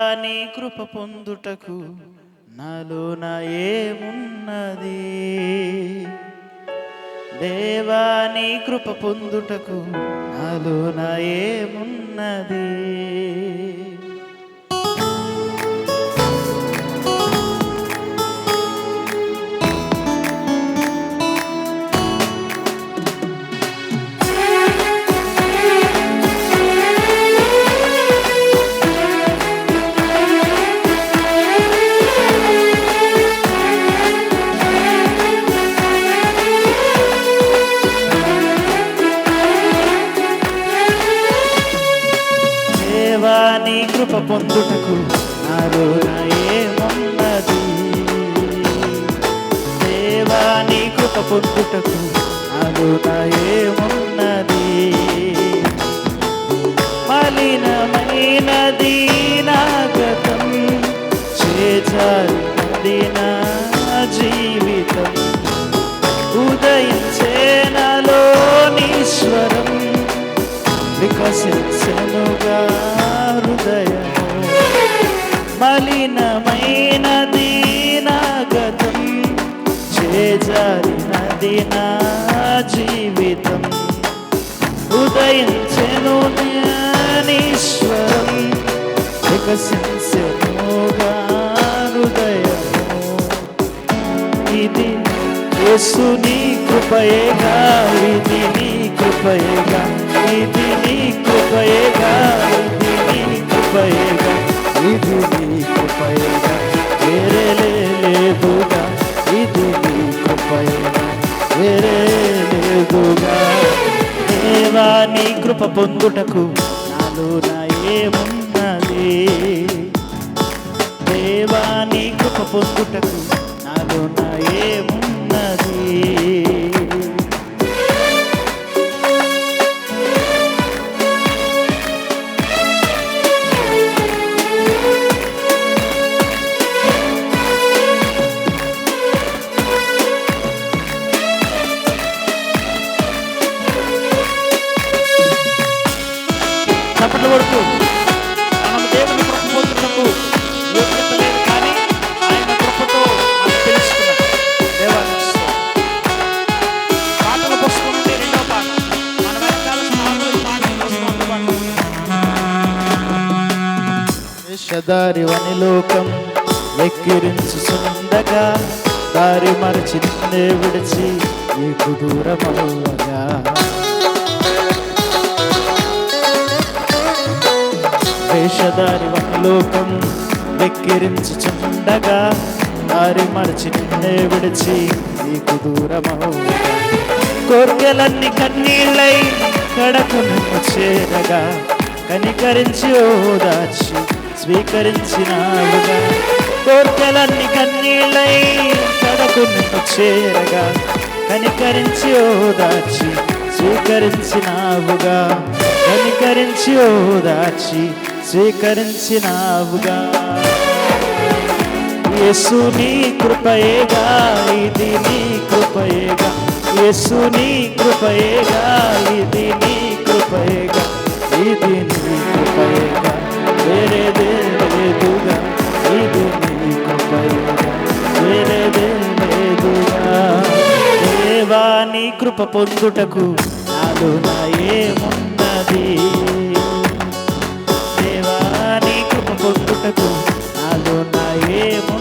నీ కృప పొందుటకు నాలో నా ఏమున్నది? దేవా నీ కృప పొందుటకు నాలో నా ఏమున్నది? కృప పొందుటకు నాలో ఏమున్నది దేవా నీ కృప పొందుటకు నాలో ఏమున్నది మలినమైనది నా చేజారిన జీవితం. ఉదయించే చేజారినది నా జీవితం. ఉదయించెను జ్ఞానీశ్వరం. వికసించనుగా హృదయము. ఇది యేసు నీ కృపయేగా ఇది నీ కృపయేగా ఇది నీ కృపయేగా ఇది నీ కృపయేగా ఇది నీ కృపయేగా వేరే లేదు. కృప పొందుటకు నాలో ఏమున్నది? దేవా నీ కృప పొందుటకు నాలో ఏమున్నది? చప్పట్ల కొడుతూ మనం దేవుని కృప పొందుటకు యోగ్యత లేదు కానీ ఆయన కృపతో మనం తెలుసుకున్నాం. పాటల పుస్తకం నుండి రెండో పాట. మన వెనకాల పాటల వేషధారి వని లోకం ఎక్కిరించుచుండగా దారి మరచి నిన్నే విడిచి నీకు దూరమవ్వగా వేషధారి లోకం వెక్కిరించుచుండగా దారి మరచి నిన్నే విడిచి నీకు దూరమవు కోర్కెలన్నీ కన్నీళ్ళై కడకు నన్ను చేరగా కనికరించి ఓదాచి స్వీకరించినావుగా కోర్కెలన్నీ కన్నీళ్ళై కడకు నన్ను చేరగా కనికరించి ఓదాచి స్వీకరించినావుగా కనికరించి ఓదాచి స్వీకరించినావుగా. యేసు నీ కృపయేగా ఇది నీ కృపయేగా యేసు నీ కృపయేగా ఇది నీ కృపయేగా ఇది నీ కృపయేగా వేరేదే లేదుగా. ఇది నీ కృపయేగా వేరేదే లేదుగా. దేవా నీ కృప పొందుటకు నాలో నా ఏమున్నది? పొందుటకు నాలో నా ఏమో